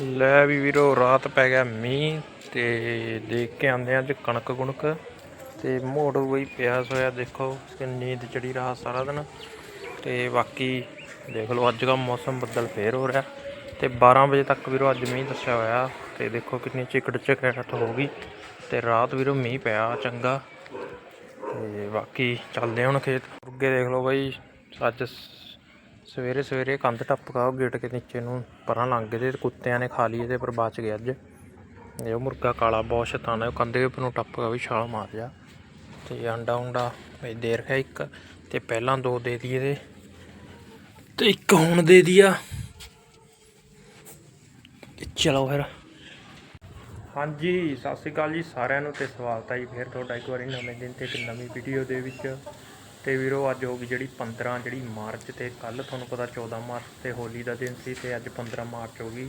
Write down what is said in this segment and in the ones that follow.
ਲੈ ਵੀ ਵੀਰੋ, ਰਾਤ ਪੈ ਗਿਆ ਮੀਂਹ ਤੇ ਦੇਖ ਕੇ ਆਂਦੇ ਆ ਅੱਜ ਕਣਕ ਕੁਣਕ ਤੇ ਮੋੜ ਵਈ ਪਿਆ ਹੋਇਆ ਦੇਖੋ ਨੀਂਦ ਚੜੀ ਰਹਾ ਸਾਰਾ ਦਿਨ। ਤੇ ਬਾਕੀ ਦੇਖ ਲਓ, ਅੱਜ ਦਾ ਮੌਸਮ ਬੱਦਲ ਫੇਰ ਹੋ ਰਿਹਾ ਤੇ 12 ਵਜੇ ਤੱਕ ਵੀਰੋ ਅੱਜ ਮੀਂਹ ਦੱਸਿਆ ਹੋਇਆ ਤੇ ਦੇਖੋ ਕਿੰਨੀ ਚਿਕੜ ਚਿਕੜ ਹੋ ਗਈ ਤੇ ਰਾਤ ਵੀਰੋ ਮੀਂਹ ਪਿਆ ਚੰਗਾ। ਤੇ ਬਾਕੀ ਚੱਲਦੇ ਹੁਣ ਖੇਤ। ਅੱਗੇ ਦੇਖ ਲਓ ਬਾਈ, ਅੱਜ ਸਵੇਰੇ ਸਵੇਰੇ ਕੰਧ ਟੱਪ ਕੇ ਉਹ ਗੇਟ ਕੇ ਨੀਚੇ ਨੂੰ, ਪਰਾਂ ਲੰਘ ਗਏ ਤੇ ਕੁੱਤਿਆਂ ਨੇ ਖਾ ਲਈ ਇਹਦੇ ਪਰ ਬਚ ਗਿਆ ਅੱਜ। ਇਹ ਉਹ ਮੁਰਗਾ ਕਾਲਾ ਬਹੁਤ ਸ਼ੈਤਾਨ ਹੈ, ਉਹ ਕੰਧ ਉੱਪਰ ਨੂੰ ਟੱਪ ਕਾ ਵੀ ਛਾਲ ਮਾਰ ਜਾ। ਤੇ ਅੰਡਾ ਉਂਡਾ ਇਹ ਦੇ ਰੱਖਿਆ ਇੱਕ, ਤੇ ਪਹਿਲਾਂ ਦੋ ਦੇ ਦੀ ਇਹਦੇ ਤੇ ਇੱਕ ਹੁਣ ਦੇ ਦਿਆ ਚਲੋ ਫਿਰ। ਹਾਂਜੀ, ਸਤਿ ਸ਼੍ਰੀ ਅਕਾਲ ਜੀ ਸਾਰਿਆਂ ਨੂੰ ਤੇ ਸਵਾਗਤ ਹੈ ਜੀ ਫਿਰ ਤੁਹਾਡਾ ਇੱਕ ਵਾਰੀ ਨਵੇਂ ਦਿਨ ਤੇ ਇੱਕ ਨਵੀਂ ਵੀਡੀਓ ਦੇ ਵਿੱਚ। ਤੇ ਵੀਰੋ, ਅੱਜ ਹੋ ਗਈ ਜਿਹੜੀ 15 ਜਿਹੜੀ ਮਾਰਚ ਤੇ ਕੱਲ ਤੁਹਾਨੂੰ ਪਤਾ 14 ਮਾਰਚ ਤੇ ਹੋਲੀ ਦਾ ਦਿਨ ਸੀ ਤੇ ਅੱਜ 15 ਮਾਰਚ ਹੋ ਗਈ।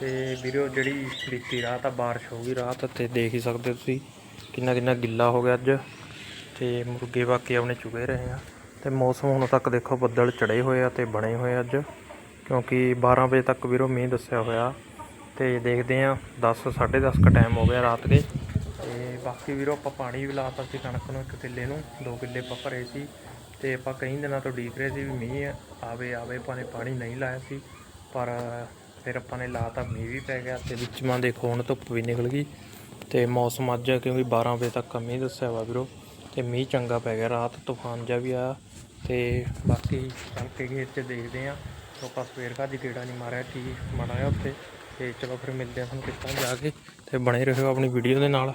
ਤੇ ਵੀਰੋ, ਜਿਹੜੀ ਬੀਤੀ ਰਾਤ ਆ, ਬਾਰਿਸ਼ ਹੋ ਗਈ ਰਾਤ ਤੇ ਦੇਖ ਹੀ ਸਕਦੇ ਹੋ ਤੁਸੀਂ ਕਿੰਨਾ ਕਿੰਨਾ ਗਿੱਲਾ ਹੋ ਗਿਆ ਅੱਜ। ਤੇ ਮੁਰਗੇ ਬਾਕੀ ਆਪਣੇ ਚੁਗੇ ਰਹੇ ਆ। ਤੇ ਮੌਸਮ ਹੁਣ ਤੱਕ ਦੇਖੋ, ਬੱਦਲ ਚੜੇ ਹੋਏ ਆ ਤੇ ਬਣੇ ਹੋਏ ਅੱਜ। ਕਿਉਂਕਿ 12 ਵਜੇ ਤੱਕ ਵੀਰੋ ਮੀਂਹ ਦੱਸਿਆ ਹੋਇਆ। ਤੇ ਦੇਖਦੇ ਆ 10 10:30 ਕ ਟਾਈਮ ਹੋ ਗਿਆ ਰਾਤ ਦੇ। ਤੇ ਬਾਕੀ ਵੀਰੋ ਆਪਾਂ ਪਾਣੀ ਵੀ ਲਾਤਾ ਸੀ ਕਣਕ ਨੂੰ ਇੱਕ ਕਿੱਲੇ ਨੂੰ, ਦੋ ਕਿੱਲੇ ਆਪਾਂ ਭਰੇ ਸੀ ਤੇ ਆਪਾਂ ਕਈ ਦਿਨਾਂ ਤੋਂ ਡੀਕ ਰਹੇ ਸੀ ਵੀ ਮੀਂਹ ਆਵੇ ਆਵੇ, ਆਪਾਂ ਨੇ ਪਾਣੀ ਨਹੀਂ ਲਾਇਆ ਸੀ, ਪਰ ਫਿਰ ਆਪਾਂ ਨੇ ਲਾਤਾ, ਮੀਂਹ ਵੀ ਪੈ ਗਿਆ ਤੇ ਵਿੱਚ ਮਾਂ ਦੇਖੋ ਹੁਣ ਧੁੱਪ ਵੀ ਨਿਕਲ ਗਈ ਤੇ ਮੌਸਮ ਅੱਜ ਕਿਉਂਕਿ 12 ਵਜੇ ਤੱਕ ਮੀਂਹ ਦੱਸਿਆ ਵਾ ਵੀਰੋ ਤੇ ਮੀਂਹ ਚੰਗਾ ਪੈ ਗਿਆ, ਰਾਤ ਤੂਫਾਨ ਜਿਹਾ ਵੀ ਆਇਆ ਤੇ ਬਾਕੀ ਚੱਲ ਕੇ ਖੇਤ 'ਚ ਦੇਖਦੇ ਆ ਆਪਾਂ ਸਵੇਰ ਘਰ ਦੀ ਗੇੜਾ ਨਹੀਂ ਮਾਰਿਆ ਠੀਕ ਬਣਾਇਆ ਉੱਥੇ ਤੇ ਚਲੋ ਫਿਰ ਮਿਲਦੇ ਆ ਤੁਹਾਨੂੰ ਕਿੱਦਾਂ ਜਾ ਕੇ ਤੇ ਬਣੇ ਰਹੋ ਆਪਣੀ ਵੀਡੀਓ ਦੇ ਨਾਲ।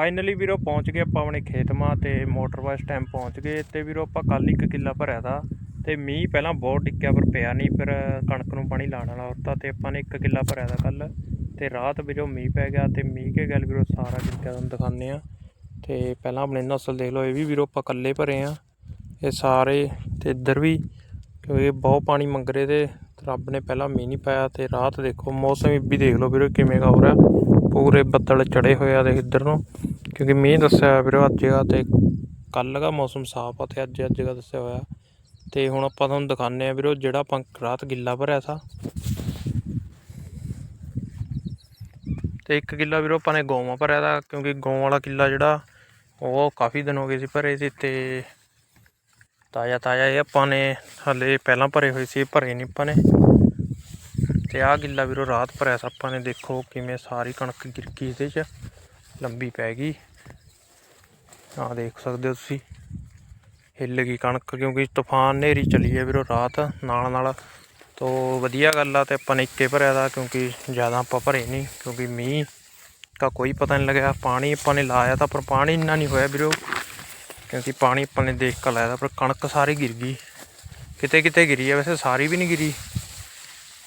ਫਾਈਨਲੀ ਵੀਰੋ ਪਹੁੰਚ ਗਏ ਆਪਾਂ ਆਪਣੇ ਖੇਤ ਮਾ ਤੇ ਮੋਟਰ ਬੱਸ ਟਾਈਮ ਪਹੁੰਚ ਗਏ ਤੇ ਵੀਰੋ ਆਪਾਂ ਕੱਲ ਇੱਕ ਕਿੱਲਾ ਭਰਿਆ ਤਾ ਤੇ ਮੀਂਹ ਪਹਿਲਾਂ ਬਹੁਤ ਟਿੱਕਿਆ ਪਰ ਪਿਆ ਨਹੀਂ ਫਿਰ ਕਣਕ ਨੂੰ ਪਾਣੀ ਲਾਉਣ ਵਾਲਾ ਹੁੰਦਾ ਤੇ ਆਪਾਂ ਨੇ ਇੱਕ ਕਿੱਲਾ ਭਰਿਆ ਤਾ ਕੱਲ ਤੇ ਰਾਤ ਵੀਰੋ ਮੀਂਹ ਪੈ ਗਿਆ ਤੇ ਮੀਂਹ ਕੇ ਗੱਲ ਵੀਰੋ ਸਾਰਾ ਕਿੱਲਾ ਤੁਹਾਨੂੰ ਦਿਖਾਉਂਦੇ ਆ ਤੇ ਪਹਿਲਾਂ ਆਪਣੇ ਨਸਲ ਦੇਖ ਲਓ, ਇਹ ਵੀ ਵੀਰੋ ਆਪਾਂ ਕੱਲੇ ਭਰੇ ਆ ਇਹ ਸਾਰੇ ਤੇ ਇੱਧਰ ਵੀ, ਕਿਉਂਕਿ ਬਹੁਤ ਪਾਣੀ ਮੰਗ ਰਹੇ ਤੇ ਰੱਬ ਨੇ ਪਹਿਲਾਂ ਮੀਂਹ ਨਹੀਂ ਪਾਇਆ ਤੇ ਰਾਤ ਦੇਖੋ ਮੌਸਮ ਵੀ ਦੇਖ ਲਓ ਵੀਰੋ ਕਿਵੇਂ ਦਾ ਹੋ ਰਿਹਾ ਪੂਰੇ ਬੱਦਲ ਚੜੇ ਹੋਏ ਆ ਦੇ ਇੱਧਰ ਨੂੰ। ਕਿਉਂਕਿ ਮੀਂਹ ਦੱਸਿਆ ਹੋਇਆ ਵੀਰੋ, ਅੱਜ ਦਾ ਤੇ ਕੱਲ ਦਾ ਮੌਸਮ ਸਾਫ਼ ਆ ਤੇ ਅੱਜ ਅੱਜ ਦਾ ਦੱਸਿਆ ਹੋਇਆ। ਤੇ ਹੁਣ ਆਪਾਂ ਤੁਹਾਨੂੰ ਦਿਖਾਉਂਦੇ ਆ ਵੀਰੋ, ਜਿਹੜਾ ਆਪਾਂ ਰਾਤ ਗਿੱਲਾ ਭਰਿਆ ਸਾ ਤੇ ਇੱਕ ਕਿੱਲਾ ਵੀਰੋ ਆਪਾਂ ਨੇ ਗਊਆਂ ਭਰਿਆ ਦਾ ਕਿਉਂਕਿ ਗਊ ਵਾਲਾ ਕਿੱਲਾ ਜਿਹੜਾ, ਉਹ ਕਾਫੀ ਦਿਨ ਹੋ ਗਏ ਸੀ ਭਰੇ ਸੀ ਤੇ ਤਾਜ਼ਾ ਤਾਜ਼ਾ ਇਹ ਆਪਾਂ ਨੇ ਹਲੇ ਪਹਿਲਾਂ ਭਰੇ ਹੋਏ ਸੀ ਭਰੇ ਨਹੀਂ ਆਪਾਂ ਨੇ। ਤੇ ਆਹ ਗਿੱਲਾ ਵੀਰੋ ਰਾਤ ਭਰਿਆ ਸੀ ਆਪਾਂ ਨੇ ਦੇਖੋ ਕਿਵੇਂ ਸਾਰੀ ਕਣਕ ਗਿਰ ਗਈ ਇਹਦੇ 'ਚ, ਲੰਬੀ ਪੈ ਗਈ। ਆਹ ਦੇਖ ਸਕਦੇ ਹੋ ਤੁਸੀਂ। ਹਿੱਲ ਗਈ ਕਣਕ ਕਿਉਂਕਿ ਤੂਫਾਨ ਨੇਰੀ ਚੱਲੀ ਹੈ ਵੀਰੋ ਰਾਤ। ਨਾਲ ਨਾਲ ਤੋ ਵਧੀਆ ਗੱਲ ਆ ਤੇ ਆਪਾਂ ਨੇ ਇੱਕੇ ਭਰਿਆ ਦਾ ਕਿਉਂਕਿ ਜ਼ਿਆਦਾ ਆਪਾਂ ਭਰੇ ਨਹੀਂ ਕਿਉਂਕਿ ਮੀਂਹ ਦਾ ਕੋਈ ਪਤਾ ਨਹੀਂ ਲੱਗਿਆ। ਪਾਣੀ ਆਪਾਂ ਨੇ ਲਾਇਆ ਤਾਂ ਪਰ ਪਾਣੀ ਇੰਨਾ ਨਹੀਂ ਹੋਇਆ ਵੀਰੋ ਕਿਉਂਕਿ ਪਾਣੀ ਆਪਾਂ ਨੇ ਦੇਖ ਕੇ ਲਾਇਆ ਤਾ, ਪਰ ਕਣਕ ਸਾਰੀ ਗਿਰ ਗਈ। ਕਿਤੇ ਕਿਤੇ ਗਿਰੀ ਆ ਵੈਸੇ ਸਾਰੀ ਵੀ ਨਹੀਂ ਗਿਰੀ।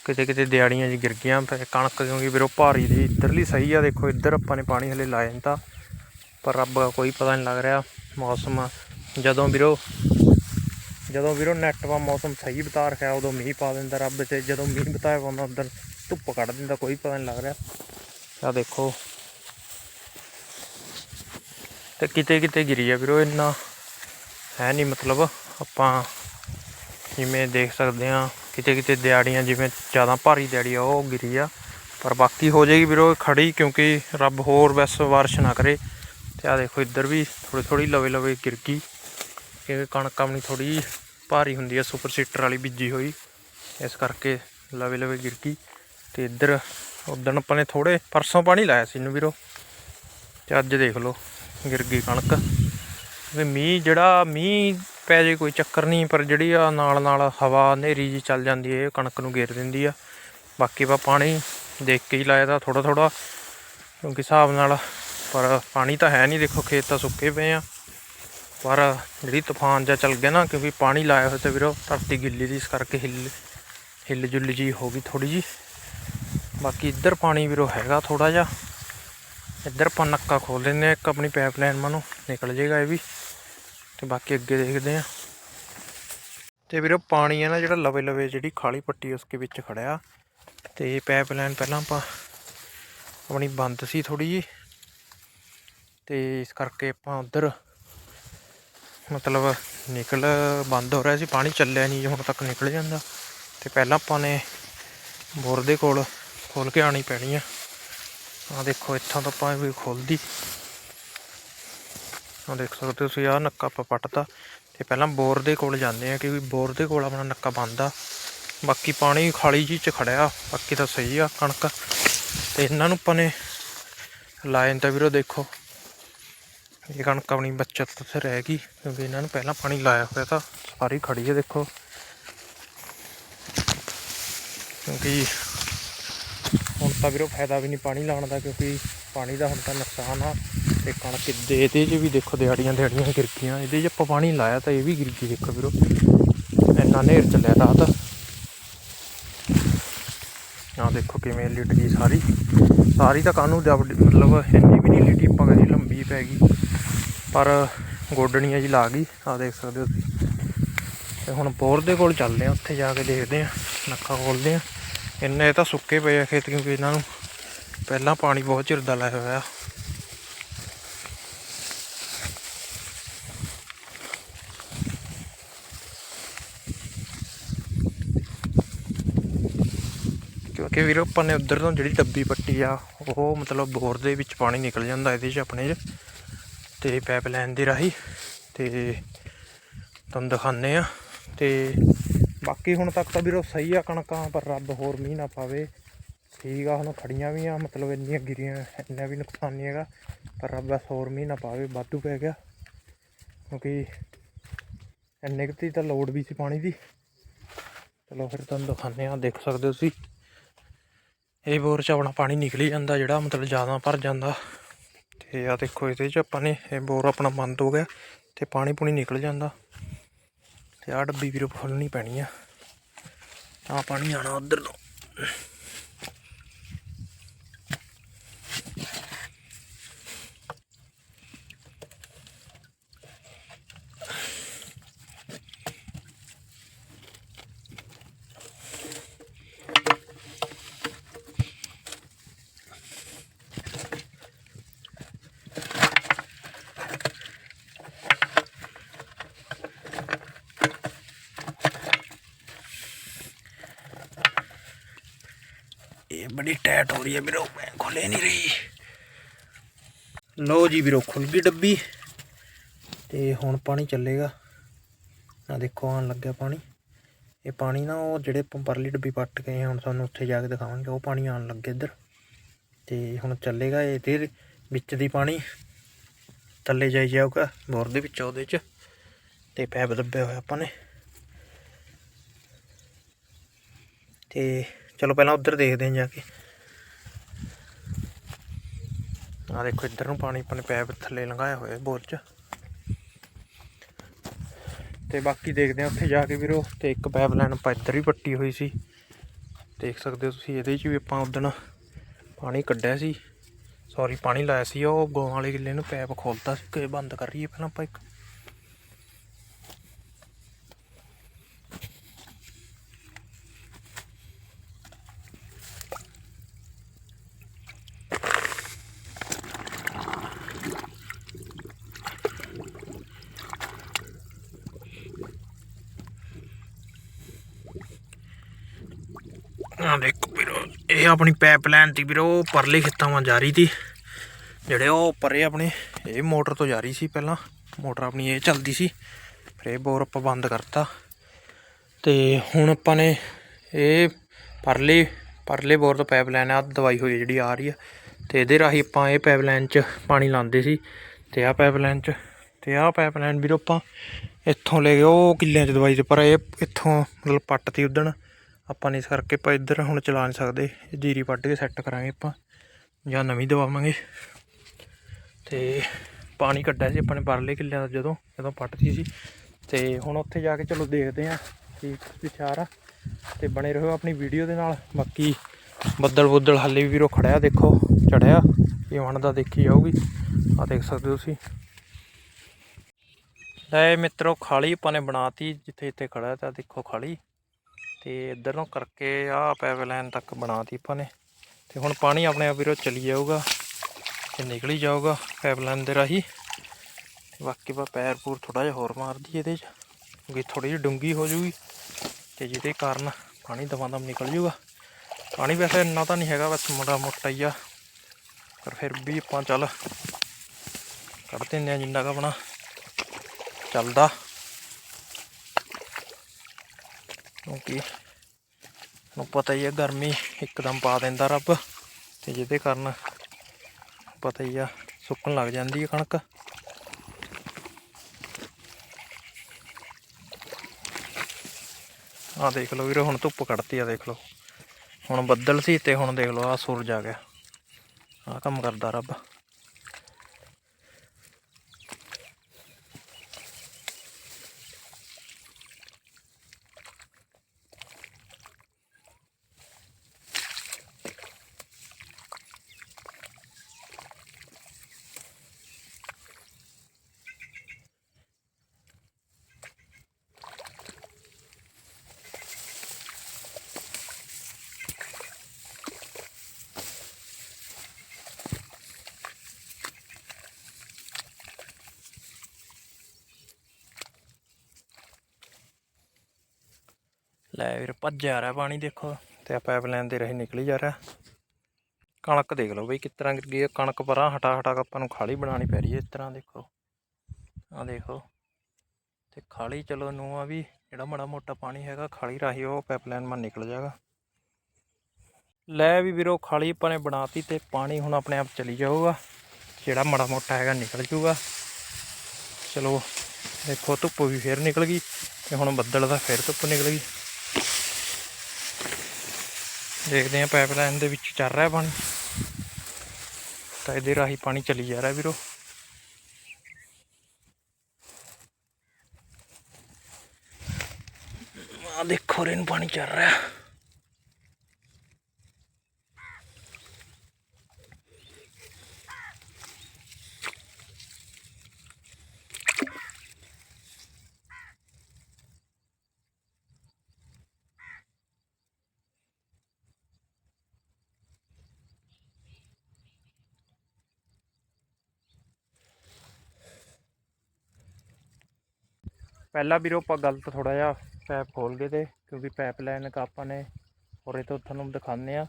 ਕਿਤੇ ਕਿਤੇ ਦਿਹਾੜੀਆਂ ਜੀ ਗਿਰ ਗਈਆਂ ਪਰ ਕਣਕ ਕਿਉਂਕਿ ਵੀਰੋ ਭਾਰੀ ਦੀ ਇੱਧਰਲੀ ਸਹੀ ਆ ਦੇਖੋ ਇੱਧਰ ਆਪਾਂ ਨੇ ਪਾਣੀ ਹਲੇ ਲਾਇਆ ਨਹੀਂ ਤਾਂ। ਪਰ ਰੱਬ ਦਾ ਕੋਈ ਪਤਾ ਨਹੀਂ ਲੱਗ ਰਿਹਾ ਮੌਸਮ। ਜਦੋਂ ਵੀਰੋ ਜਦੋਂ ਵੀਰੋ ਨੈਟ ਵਾ ਮੌਸਮ ਸਹੀ ਬਤਾ ਰੱਖਿਆ, ਉਦੋਂ ਮੀਂਹ ਪਾ ਦਿੰਦਾ ਰੱਬ ਤੇ। ਜਦੋਂ ਮੀਂਹ ਬਤਾਇਆ ਪਾਉਂਦਾ ਉਧਰ ਧੁੱਪ ਕੱਢ ਦਿੰਦਾ, ਕੋਈ ਪਤਾ ਨਹੀਂ ਲੱਗ ਰਿਹਾ। ਆ ਦੇਖੋ। ਤੇ ਕਿਤੇ ਕਿਤੇ ਗਿਰੀ ਆ ਵੀਰੋ, ਇੰਨਾ ਹੈ ਨਹੀਂ ਮਤਲਬ। ਆਪਾਂ ਜਿਵੇਂ ਦੇਖ ਸਕਦੇ ਆ ਕਿਤੇ ਕਿਤੇ ਦਿਹਾੜੀਆਂ ਜਿਵੇਂ ਜ਼ਿਆਦਾ ਭਾਰੀ ਦਿਹਾੜੀ ਆ, ਉਹ ਗਿਰੀ ਆ। ਪਰ ਬਾਕੀ ਹੋ ਜਾਏਗੀ ਵੀਰੋ ਖੜੀ, ਕਿਉਂਕਿ ਰੱਬ ਹੋਰ ਬਸ ਬਾਰਿਸ਼ ਨਾ ਕਰੇ। ਤੇ ਆ ਦੇਖੋ ਇੱਧਰ ਵੀ ਥੋੜੀ ਥੋੜੀ ਲਵੇ ਲਵੇ ਗਿਰ ਗਈ। ਕਿਉਂਕਿ ਕਣਕ ਆਪਣੀ ਥੋੜੀ ਭਾਰੀ ਹੁੰਦੀ ਆ, ਸੁਪਰ ਸੀਟਰ ਵਾਲੀ ਬੀਜੀ ਹੋਈ। ਇਸ ਕਰਕੇ ਲਵੇ ਲਵੇ ਗਿਰ ਗਈ। ਤੇ ਇੱਧਰ ਉਦਣ ਆਪਾਂ ਨੇ ਥੋੜੇ ਪਰਸੋਂ ਪਾਣੀ ਲਾਇਆ ਸੀ ਇਹਨੂੰ ਵੀਰੋ। ਤੇ ਅੱਜ ਦੇਖ ਲਓ, ਗਿਰ ਗਈ ਕਣਕ। ਵੀ ਮੀਂਹ ਜਿਹੜਾ, ਮੀਂਹ ਪੈ ਜੇ ਕੋਈ ਚੱਕਰ ਨਹੀਂ, ਪਰ ਜਿਹੜੀ ਆ ਨਾਲ ਨਾਲ ਹਵਾ ਹਨੇਰੀ ਜੀ ਚੱਲ ਜਾਂਦੀ ਹੈ ਕਣਕ ਨੂੰ ਗੇਰ ਦਿੰਦੀ ਆ। ਬਾਕੀ ਆਪਾਂ ਪਾਣੀ ਦੇਖ ਕੇ ਹੀ ਲਾਇਆ ਤਾਂ ਥੋੜਾ ਥੋੜਾ ਕਿਉਂਕਿ ਹਿਸਾਬ ਨਾਲ ਪਰ ਪਾਣੀ ਤਾਂ ਹੈ ਨਹੀਂ, ਦੇਖੋ ਖੇਤ ਤਾਂ ਸੁੱਕੇ ਪਏ ਆ। ਪਰ ਜਿਹੜੀ ਤੂਫਾਨ ਜਾਂ ਚੱਲ ਗਿਆ ਨਾ ਕਿਉਂਕਿ ਪਾਣੀ ਲਾਇਆ ਹੋਇਆ ਤੇ ਵੀਰੋ, ਧਰਤੀ ਗਿੱਲੀ ਦੀ ਇਸ ਕਰਕੇ ਹਿੱਲ ਹਿੱਲ ਜੁੱਲ ਜੀ ਹੋ ਗਈ ਥੋੜੀ ਜੀ ਬਾਕੀ ਇੱਧਰ ਪਾਣੀ ਵੀਰੋ ਹੈਗਾ ਥੋੜਾ ਜਿਹਾ। ਇੱਧਰ ਆਪਾਂ ਨੱਕਾ ਖੋਲ ਦਿੰਦੇ ਆ ਇੱਕ ਆਪਣੀ ਪਾਈਪਲਾਈਨ ਮਾਨੂੰ, ਨਿਕਲ ਜਾਏਗਾ ਇਹ ਵੀ। ਤੇ ਬਾਕੀ ਅੱਗੇ ਦੇਖਦੇ ਆ ਤੇ ਵੀਰੋ, ਪਾਣੀ ਹੈ ਨਾ ਜਿਹੜਾ ਲਵੇ ਲਵੇ ਜਿਹੜੀ ਖਾਲੀ ਪੱਟੀ ਉਸਕੇ ਵਿੱਚ ਖੜਿਆ। ਤੇ ਪਾਈਪਲਾਈਨ ਪਹਿਲਾਂ ਆਪਾਂ ਆਪਣੀ ਬੰਦ ਸੀ ਥੋੜੀ ਜੀ ਤੇ ਇਸ ਕਰਕੇ ਆਪਾਂ ਉਧਰ ਮਤਲਬ ਨਿਕਲ ਬੰਦ ਹੋ ਰਿਹਾ ਸੀ, ਪਾਣੀ ਚੱਲਿਆ ਨਹੀਂ ਹੁਣ ਤੱਕ ਨਿਕਲ ਜਾਂਦਾ। ਤੇ ਪਹਿਲਾਂ ਆਪਾਂ ਨੇ ਬੋਰ ਦੇ ਕੋਲ ਖੋਲ ਕੇ ਆਣੀ ਪੈਣੀ ਆ। ਆ ਦੇਖੋ, ਇੱਥੋਂ ਤਾਂ ਆਪਾਂ ਵੀ ਖੋਲਦੀ ਆ ਦੇਖ ਸਕਦੇ ਹੋ ਤੁਸੀਂ ਆ ਨੱਕਾ ਆਪਾਂ ਪੱਟਤਾ। ਤੇ ਪਹਿਲਾਂ ਬੋਰ ਦੇ ਕੋਲ ਜਾਂਦੇ ਆ, ਕਿਉਂਕਿ ਬੋਰ ਦੇ ਕੋਲ ਆਪਣਾ ਨੱਕਾ ਬੰਦ ਆ। ਬਾਕੀ ਪਾਣੀ ਖਾਲੀ ਜੀ ਚ ਖੜਿਆ, ਬਾਕੀ ਤਾਂ ਸਹੀ ਆ ਕਣਕ। ਤੇ ਇਹਨਾਂ ਨੂੰ ਆਪਾਂ ਨੇ ਲਾਇਨ ਤਾਂ ਵੀਰੋ ਦੇਖੋ ਇਹ ਕਣਕ ਆਪਣੀ ਬੱਚਤ ਉੱਥੇ ਰਹਿ ਗਈ, ਕਿਉਂਕਿ ਇਹਨਾਂ ਨੂੰ ਪਹਿਲਾਂ ਪਾਣੀ ਲਾਇਆ ਹੋਇਆ ਤਾਂ ਸਾਰੀ ਖੜੀ ਹੈ ਦੇਖੋ। ਕਿਉਂਕਿ ਹੁਣ ਤਾਂ ਵੀਰੋ ਫਾਇਦਾ ਵੀ ਨਹੀਂ ਪਾਣੀ ਲਾਉਣ ਦਾ, ਕਿਉਂਕਿ ਪਾਣੀ ਦਾ ਹੁਣ ਤਾਂ ਨੁਕਸਾਨ ਆ। ਤੇ ਕਣਕ ਦੇ ਇਹਦੇ 'ਚ ਵੀ ਦੇਖੋ ਦਿਹਾੜੀਆਂ ਦਿਹਾੜੀਆਂ ਗਿਰ ਗਈਆਂ, ਇਹਦੇ 'ਚ ਆਪਾਂ ਪਾਣੀ ਲਾਇਆ ਤਾਂ ਇਹ ਵੀ ਗਿਰ ਗਈ ਦੇਖੋ ਵੀਰੋ। ਇੰਨਾ ਨੇਰ ਚੱਲਿਆ ਰਾਤ ਆ ਦੇਖੋ ਕਿਵੇਂ ਲਿਟ ਗਈ ਸਾਰੀ। ਸਾਰੀ ਤਾਂ ਕਾਨੂੰ ਮਤਲਬ ਇੰਨੀ ਵੀ ਨਹੀਂ ਲਿਟੀ, ਆਪਾਂ ਕਹਿੰਦੀ ਲੰਬੀ ਪੈ ਗਈ। ਪਰ ਗੋਡਣੀਆਂ ਜੀ ਲਾ ਗਈ ਆ ਦੇਖ ਸਕਦੇ ਹੋ ਤੁਸੀਂ। ਤੇ ਹੁਣ ਬੋਰ ਦੇ ਕੋਲ ਚੱਲਦੇ ਆ ਉੱਥੇ ਜਾ ਕੇ ਦੇਖਦੇ ਆ ਨੱਕਾ ਖੋਲਦੇ ਆ ਇੰਨੇ ਤਾਂ ਸੁੱਕੇ ਪਏ ਆ ਖੇਤ ਕਿਉਂਕਿ ਇਹਨਾਂ ਨੂੰ ਪਹਿਲਾਂ ਪਾਣੀ ਬਹੁਤ ਚਿਰ ਦਾ ਲਾਇਆ ਹੋਇਆ। ਕਿਉਂਕਿ ਵੀਰੋ, ਆਪਾਂ ਨੇ ਉਧਰ ਤੋਂ ਜਿਹੜੀ ਡੱਬੀ ਪੱਟੀ ਆ, ਉਹ ਮਤਲਬ ਬੋਰ ਦੇ ਵਿੱਚ ਪਾਣੀ ਨਿਕਲ ਜਾਂਦਾ, ਇਹਦੇ 'ਚ ਆਪਣੇ 'ਚ। ਤੇ ਪਾਈਪਲਾਈਨ ਦੇ ਰਾਹੀਂ ਤੇ ਤੁਹਾਨੂੰ ਦਿਖਾਉਂਦੇ ਆ ਤੇ ਬਾਕੀ ਹੁਣ ਤੱਕ ਤਾਂ ਵੀਰੋ ਸਹੀ ਆ ਕਣਕਾਂ ਪਰ ਰੱਬ ਹੋਰ ਮੀਂਹ ਨਾ ਪਾਵੇ। ਠੀਕ ਆ, ਹੁਣ ਖੜੀਆਂ ਵੀ ਆ, ਮਤਲਬ ਇੰਨੀਆਂ ਗਿਰੀਆਂ, ਇੰਨਾ ਵੀ ਨੁਕਸਾਨ ਨਹੀਂ ਹੈਗਾ, ਪਰ ਰੱਬ ਬਸ ਹੋਰ ਮੀਂਹ ਨਾ ਪਾਵੇ, ਵਾਧੂ ਪੈ ਗਿਆ। ਕਿਉਂਕਿ ਇੰਨੇ ਕੁ ਦੀ ਤਾਂ ਲੋੜ ਵੀ ਸੀ ਪਾਣੀ ਦੀ। ਚਲੋ ਫਿਰ ਤੁਹਾਨੂੰ ਦਿਖਾਉਂਦੇ ਆ ਦੇਖ ਸਕਦੇ ਹੋ ਤੁਸੀਂ। ਇਹ ਬੋਰ ਚ ਆਪਣਾ ਪਾਣੀ ਨਿਕਲੀ ਜਾਂਦਾ, ਜਿਹੜਾ ਮਤਲਬ ਜ਼ਿਆਦਾ ਭਰ ਜਾਂਦਾ। ਤੇ ਆ ਦੇਖੋ ਇਹਦੇ ਚ ਆਪਾਂ ਨੇ ਇਹ ਬੋਰ ਆਪਣਾ ਬੰਦ ਹੋ ਗਿਆ ਤੇ ਪਾਣੀ ਪੂਣੀ ਨਿਕਲ ਜਾਂਦਾ ਤੇ ਆ ਡੱਬੀ ਵੀਰੋ ਖੋਲਣੀ ਪੈਣੀ ਆ। ਤਾਂ ਪਾਣੀ ਆਣਾ ਉਧਰ ਤੋਂ ਇਹ ਬੜੀ ਟਾਈਟ ਹੋ ਰਹੀ ਹੈ ਵੀਰੋ ਖੁੱਲੇ ਨਹੀਂ ਰਹੀ। ਲੋ ਜੀ ਵੀਰੋ ਖੁੱਲ ਗਈ ਡੱਬੀ। ਤੇ ਹੁਣ ਪਾਣੀ ਚੱਲੇਗਾ। ਆ ਦੇਖੋ, ਆਉਣ ਲੱਗਿਆ ਪਾਣੀ। ਇਹ ਪਾਣੀ ਨਾ, ਉਹ ਜਿਹੜੇ ਪਰਲੀ ਡੱਬੀ ਪੱਟ ਗਏ ਹੁਣ ਸਾਨੂੰ ਉੱਥੇ ਜਾ ਕੇ ਦਿਖਾਵਾਂਗੇ। ਉਹ ਪਾਣੀ ਆਉਣ ਲੱਗੇ ਇੱਧਰ। ਤੇ ਹੁਣ ਚੱਲੇਗਾ ਇਹਦੇ ਵਿੱਚ ਦੀ ਪਾਣੀ। ਥੱਲੇ ਜਾਈ ਜਾਊਗਾ, ਬੋਰ ਦੇ ਵਿੱਚ, ਉਹਦੇ ਚ। ਤੇ ਪੈਪ ਦੱਬਿਆ ਹੋਇਆ ਆਪਾਂ ਨੇ। ਤੇ ਚਲੋ ਪਹਿਲਾਂ ਉੱਧਰ ਦੇਖਦੇ ਹਾਂ ਜਾ ਕੇ। ਆ ਦੇਖੋ, ਇੱਧਰ ਨੂੰ ਪਾਣੀ ਆਪਣੇ ਪੈਪ ਥੱਲੇ ਲੰਘਾਇਆ ਹੋਇਆ ਬੋਰ 'ਚ। ਤੇ ਬਾਕੀ ਦੇਖਦੇ ਹਾਂ ਉੱਥੇ ਜਾ ਕੇ ਵੀਰੋ, ਤੇ ਇੱਕ ਪੈਪ ਲਾਈਨ ਆਪਾਂ ਇੱਧਰ ਵੀ ਪੱਟੀ ਹੋਈ ਸੀ। ਦੇਖ ਸਕਦੇ ਹੋ ਤੁਸੀਂ, ਇਹਦੇ 'ਚ ਵੀ ਆਪਾਂ ਉਦਣ ਪਾਣੀ ਕੱਢਿਆ ਸੀ। ਸੌਰੀ ਪਾਣੀ ਲਾਇਆ ਸੀ, ਉਹ ਗੋਂ ਵਾਲੇ ਕਿੱਲੇ ਨੂੰ ਪੈਪ ਖੋਲਤਾ ਸੀ, ਕਿ ਬੰਦ ਕਰ ਰਹੀਏ ਪਹਿਲਾਂ ਆਪਾਂ ਇੱਕ ਆ ਦੇਖੋ ਵੀਰੋ ਇਹ ਆਪਣੀ ਪਾਈਪਲਾਈਨ ਤੀ ਵੀਰੋ ਪਰਲੇ ਖੇਤਾਂ ਵਾਂ ਜਾ ਰਹੀ ਤੀ ਜਿਹੜੇ ਉਹ ਪਰੇ ਆਪਣੇ, ਇਹ ਮੋਟਰ ਤੋਂ ਜਾ ਰਹੀ ਸੀ ਪਹਿਲਾਂ। ਮੋਟਰ ਆਪਣੀ ਇਹ ਚੱਲਦੀ ਸੀ। ਫਿਰ ਇਹ ਬੋਰ ਆਪਾਂ ਬੰਦ ਕਰਤਾ। ਤੇ ਹੁਣ ਆਪਾਂ ਨੇ ਇਹ ਪਰਲੇ ਪਰਲੇ ਬੋਰ ਤੋਂ ਪਾਈਪਲਾਈਨ ਆ ਦਵਾਈ ਹੋਈ ਹੈ ਜਿਹੜੀ ਆ ਰਹੀ ਆ। ਤੇ ਇਹਦੇ ਰਾਹੀਂ ਆਪਾਂ ਇਹ ਪਾਈਪਲਾਈਨ 'ਚ ਪਾਣੀ ਲਾਉਂਦੇ ਸੀ। ਤੇ ਆਹ ਪਾਈਪਲਾਈਨ 'ਚ, ਤੇ ਆਹ ਪਾਈਪਲਾਈਨ ਵੀਰੋ ਆਪਾਂ ਇੱਥੋਂ ਲੈ ਗਏ ਉਹ ਕਿੱਲਿਆਂ 'ਚ ਦਵਾਈ ਤੇ ਪਰ ਇਹ ਇੱਥੋਂ ਮਤਲਬ ਪੱਟ ਤੀ ਉਦਣ। ਆਪਾਂ ਨੇ ਇਸ ਕਰਕੇ ਆਪਾਂ ਇੱਧਰ ਹੁਣ ਚਲਾ ਨਹੀਂ ਸਕਦੇ ਜੀਰੀ ਵੱਢ ਕੇ ਸੈੱਟ ਕਰਾਂਗੇ ਆਪਾਂ, ਜਾਂ ਨਵੀਂ ਦਵਾਵਾਂਗੇ। ਤੇ ਪਾਣੀ ਕੱਢਿਆ ਸੀ ਆਪਾਂ ਨੇ ਪਰਲੇ ਕਿੱਲਿਆਂ ਦਾ ਜਦੋਂ ਜਦੋਂ ਪੱਟਦੀ ਸੀ। ਤੇ ਹੁਣ ਉੱਥੇ ਜਾ ਕੇ ਚਲੋ ਦੇਖਦੇ ਆਂ ਕੀ ਵਿਚਾਰ ਆ। ਤੇ ਬਣੇ ਰਹੋ ਆਪਣੀ ਵੀਡੀਓ ਦੇ ਨਾਲ। ਬਾਕੀ ਬੱਦਲ ਬੁੱਦਲ ਹਾਲੇ ਵੀ ਵੀਰੋ ਖੜਿਆ, ਦੇਖੋ, ਚੜਿਆ। ਇਹ ਬਣਦਾ ਦੇਖੀ ਜਾਊਗੀ। ਆ ਦੇਖ ਸਕਦੇ ਹੋ ਤੁਸੀਂ। ਲੈ ਮਿੱਤਰੋ, ਖਾਲੀ ਆਪਾਂ ਨੇ ਬਣਾਤੀ ਜਿੱਥੇ ਜਿੱਥੇ ਖੜਾ ਤਾਂ ਦੇਖੋ ਖਾਲੀ। ਤੇ ਇੱਧਰ ਨੂੰ ਕਰਕੇ ਆ ਪਾਈਪਲਾਈਨ ਤੱਕ ਬਣਾਤੀ ਆਪਾਂ ਨੇ। ਤੇ ਹੁਣ ਪਾਣੀ ਆਪਣੇ ਆਪ ਵੀਰੋ ਚਲੀ ਜਾਊਗਾ ਤੇ ਨਿਕਲ ਹੀ ਜਾਊਗਾ ਪਾਈਪਲਾਈਨ ਦੇ ਰਾਹੀਂ। ਬਾਕੀ ਬਾ ਪੈਰ ਪੂਰ ਥੋੜਾ ਜਿਹਾ ਹੋਰ ਮਾਰਦੀ ਇਹਦੇ 'ਚ, ਕਿਉਂਕਿ ਥੋੜੀ ਜਿਹੀ ਡੂੰਗੀ ਹੋ ਜੂਗੀ ਤੇ ਜਿਹਦੇ ਕਾਰਨ ਪਾਣੀ ਦਵਾਂ ਦਮ ਨਿਕਲ ਜੂਗਾ ਪਾਣੀ ਵੈਸੇ ਇੰਨਾ ਤਾਂ ਨਹੀਂ ਹੈਗਾ, ਬਸ ਮੋਟਾ ਮੋਟਾ ਹੀ ਆ। ਪਰ ਫਿਰ ਵੀ ਆਪਾਂ ਚੱਲ ਕੱਢ ਦਿੰਦੇ ਆ ਜਿੰਨਾ ਕੁ ਆਪਣਾ ਚੱਲਦਾ। ਕਿਉਂਕਿ ਨੂੰ ਪਤਾ ਹੀ ਹੈ ਗਰਮੀ ਇੱਕਦਮ ਪਾ ਦਿੰਦਾ ਰੱਬ ਤੇ ਜਿਹਦੇ ਕਾਰਨ ਪਤਾ ਹੀ ਆ ਸੁੱਕਣ ਲੱਗ ਜਾਂਦੀ ਹੈ ਕਣਕ। ਆ ਦੇਖ ਲਓ ਵੀਰੇ, ਹੁਣ ਧੁੱਪ ਕੱਢਤੀ ਆ ਦੇਖ ਲਓ। ਹੁਣ ਬੱਦਲ ਸੀ ਤੇ ਹੁਣ ਦੇਖ ਲਓ ਆ ਸੂਰਜ ਆ ਗਿਆ। ਆ ਕੰਮ ਕਰਦਾ ਰੱਬ। ਲੈ ਵੀਰ, ਭੱਜ ਆ ਰਿਹਾ ਪਾਣੀ ਦੇਖੋ, ਤੇ ਆ ਪਾਈਪਲਾਈਨ ਦੇ ਰਹੀ ਨਿਕਲੀ ਜਾ ਰਿਹਾ। ਕਣਕ ਦੇਖ ਲਓ ਬਈ ਕਿਸ ਤਰ੍ਹਾਂ ਗਿਰ ਗਈ ਕਣਕ ਪਰਾਂ ਹਟਾ ਹਟਾ ਕੇ ਆਪਾਂ ਨੂੰ ਖਾਲੀ ਬਣਾਉਣੀ ਪੈ ਰਹੀ ਹੈ ਇਸ ਤਰ੍ਹਾਂ ਦੇਖੋ। ਆ ਦੇਖੋ, ਤੇ ਖਾਲੀ ਚਲੋ ਨੂੰ ਆ ਵੀ, ਜਿਹੜਾ ਮਾੜਾ ਮੋਟਾ ਪਾਣੀ ਹੈਗਾ, ਖਾਲੀ ਰਾਹੀਂ ਉਹ ਪਾਈਪਲਾਈਨ ਮਾਂ ਨਿਕਲ ਜਾਏਗਾ। ਲੈ ਵੀ ਵੀਰੋ ਖਾਲੀ ਆਪਾਂ ਨੇ ਬਣਾਤੀ ਤੇ ਪਾਣੀ ਹੁਣ ਆਪਣੇ ਆਪ ਚਲੀ ਜਾਊਗਾ, ਜਿਹੜਾ ਮਾੜਾ ਮੋਟਾ ਹੈਗਾ ਨਿਕਲ ਜੂਗਾ। ਚਲੋ, ਦੇਖੋ ਧੁੱਪ ਵੀ ਫੇਰ ਨਿਕਲ ਗਈ, ਤੇ ਹੁਣ ਬੱਦਲ ਦਾ ਫੇਰ ਧੁੱਪ ਨਿਕਲ ਗਈ। ਦੇਖਦੇ ਆ ਪਾਈਪਲਾਈਨ ਦੇ ਵਿੱਚ ਚੱਲ ਰਿਹਾ ਪਾਣੀ। ਤਾਂ ਇਹਦੇ ਰਾਹੀਂ ਪਾਣੀ ਚਲੀ ਜਾ ਰਿਹਾ ਵੀਰੋ। ਆ ਦੇਖੋ ਰੇਨ ਪਾਣੀ ਚੱਲ ਰਿਹਾ। ਪਹਿਲਾਂ ਵੀਰੋ ਆਪਾਂ ਗਲਤ ਥੋੜਾ ਜਿਹਾ ਪੈਪ ਖੋਲ ਗਏ ਤੇ, ਕਿਉਂਕਿ ਪਾਈਪ ਲਾਈਨ ਕ ਆਪਾਂ ਨੇ ਉਰੇ ਤੋਂ ਤੁਹਾਨੂੰ ਦਿਖਾਉਂਦੇ ਆ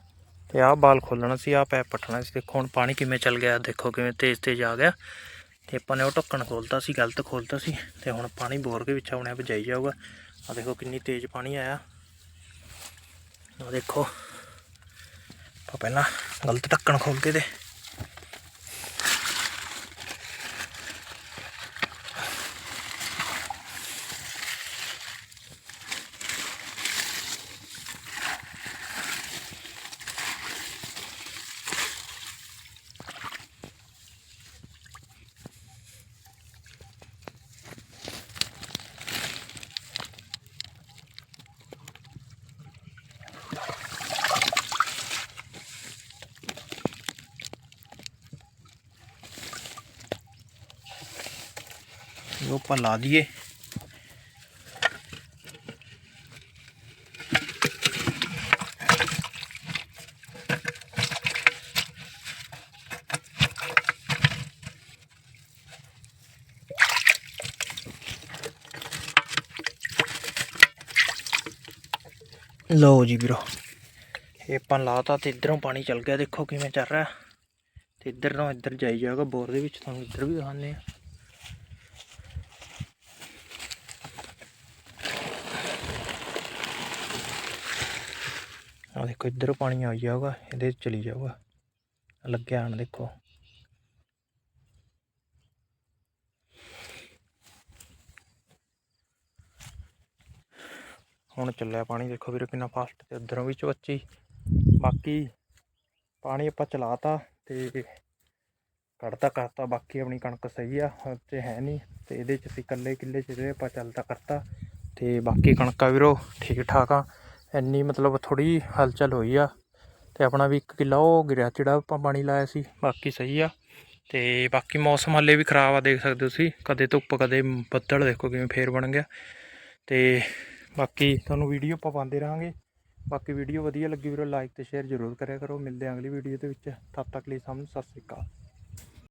ਤੇ ਆਹ ਬਾਲ ਖੋਲਣਾ ਸੀ, ਆਹ ਪੈਪ ਪੱਟਣਾ ਸੀ। ਦੇਖੋ ਹੁਣ ਪਾਣੀ ਕਿਵੇਂ ਚੱਲ ਗਿਆ, ਦੇਖੋ ਕਿਵੇਂ ਤੇਜ਼ ਤੇਜ਼ ਆ ਗਿਆ। ਤੇ ਆਪਾਂ ਨੇ ਉਹ ਢੱਕਣ ਖੋਲਤਾ ਸੀ, ਗਲਤ ਖੋਲਤਾ ਸੀ। ਤੇ ਹੁਣ ਪਾਣੀ ਬੋਰ ਦੇ ਵਿੱਚ ਆਪਣੇ ਆਪ ਜਾਈ ਜਾਊਗਾ। ਆ ਦੇਖੋ ਕਿੰਨੀ ਤੇਜ਼ ਪਾਣੀ ਆਇਆ। ਆ ਦੇਖੋ, ਆਪਾਂ ਪਹਿਲਾਂ ਗਲਤ ਢੱਕਣ ਖੋਲ ਕੇ ਤੇ ਉਹ ਆਪਾਂ ਲਾ ਦਈਏ ਲਓ ਜੀ ਵੀਰੋ ਇਹ ਆਪਾਂ ਲਾਤਾ ਤੇ ਇਧਰੋਂ ਪਾਣੀ ਚੱਲ ਗਿਆ ਦੇਖੋ ਕਿਵੇਂ ਚੱਲ ਰਿਹਾ ਤੇ ਇੱਧਰ ਨੂੰ ਇੱਧਰ ਜਾਈ ਜਾਊਗਾ ਬੋਰ ਦੇ ਵਿੱਚ ਤੁਹਾਨੂੰ ਇੱਧਰ ਵੀ ਦਿਖਾਉਂਦੇ ਆ ਆ ਦੇਖੋ, ਇੱਧਰ ਪਾਣੀ ਆਈ ਜਾਊਗਾ, ਇਹਦੇ 'ਚ ਚਲੀ ਜਾਊਗਾ। ਲੱਗਿਆ ਹਨ ਦੇਖੋ। ਹੁਣ ਚੱਲਿਆ ਪਾਣੀ, ਦੇਖੋ ਵੀਰੋ ਕਿੰਨਾ ਫਾਸਟ ਤੇ ਉਧਰੋਂ ਵੀ ਚਵੱਚੀ। ਬਾਕੀ ਪਾਣੀ ਆਪਾਂ ਚਲਾਤਾ ਤੇ ਕੱਢਤਾ ਕਰਤਾ, ਬਾਕੀ ਆਪਣੀ ਕਣਕ ਸਹੀ ਆ ਉਹ ਹੈ ਨਹੀਂ। ਤੇ ਇਹਦੇ ਚ ਅਸੀਂ ਇਕੱਲੇ ਕਿੱਲੇ ਚ ਜਿਹੜੇ ਆਪਾਂ ਚੱਲਦਾ ਕਰਤਾ, ਤੇ ਬਾਕੀ ਕਣਕਾਂ ਵੀਰੋ ਠੀਕ ਠਾਕ ਆ। ਇੰਨੀ ਮਤਲਬ ਥੋੜੀ ਹਲਚਲ ਹੋਈ ਆ ਤੇ ਆਪਣਾ ਵੀ ਇੱਕ ਕਿੱਲਾ ਉਹ ਗਿਰਿਆ, ਜਿਹੜਾ ਆਪਾਂ ਪਾਣੀ ਲਾਇਆ ਸੀ, ਬਾਕੀ ਸਹੀ ਆ। ਤੇ ਬਾਕੀ ਮੌਸਮ ਹਾਲੇ ਵੀ ਖਰਾਬ ਆ, ਦੇਖ ਸਕਦੇ ਹੋ ਤੁਸੀਂ, ਕਦੇ ਧੁੱਪ, ਕਦੇ ਬੱਦਲ, ਦੇਖੋ ਕਿਵੇਂ ਫੇਰ ਬਣ ਗਿਆ। ਤੇ ਬਾਕੀ ਤੁਹਾਨੂੰ ਵੀਡੀਓ ਆਪਾਂ ਪਾਉਂਦੇ ਰਹਾਂਗੇ। ਬਾਕੀ ਵੀਡੀਓ ਵਧੀਆ ਲੱਗੀ ਵੀਰੋ, ਲਾਈਕ ਤੇ ਸ਼ੇਅਰ ਜ਼ਰੂਰ ਕਰਿਆ ਕਰੋ। ਮਿਲਦੇ ਹਾਂ ਅਗਲੀ ਵੀਡੀਓ ਦੇ ਵਿੱਚ। ਤਦ ਤੱਕ ਲਈ ਸਭ ਨੂੰ ਸਤਿ ਸ੍ਰੀ ਅਕਾਲ।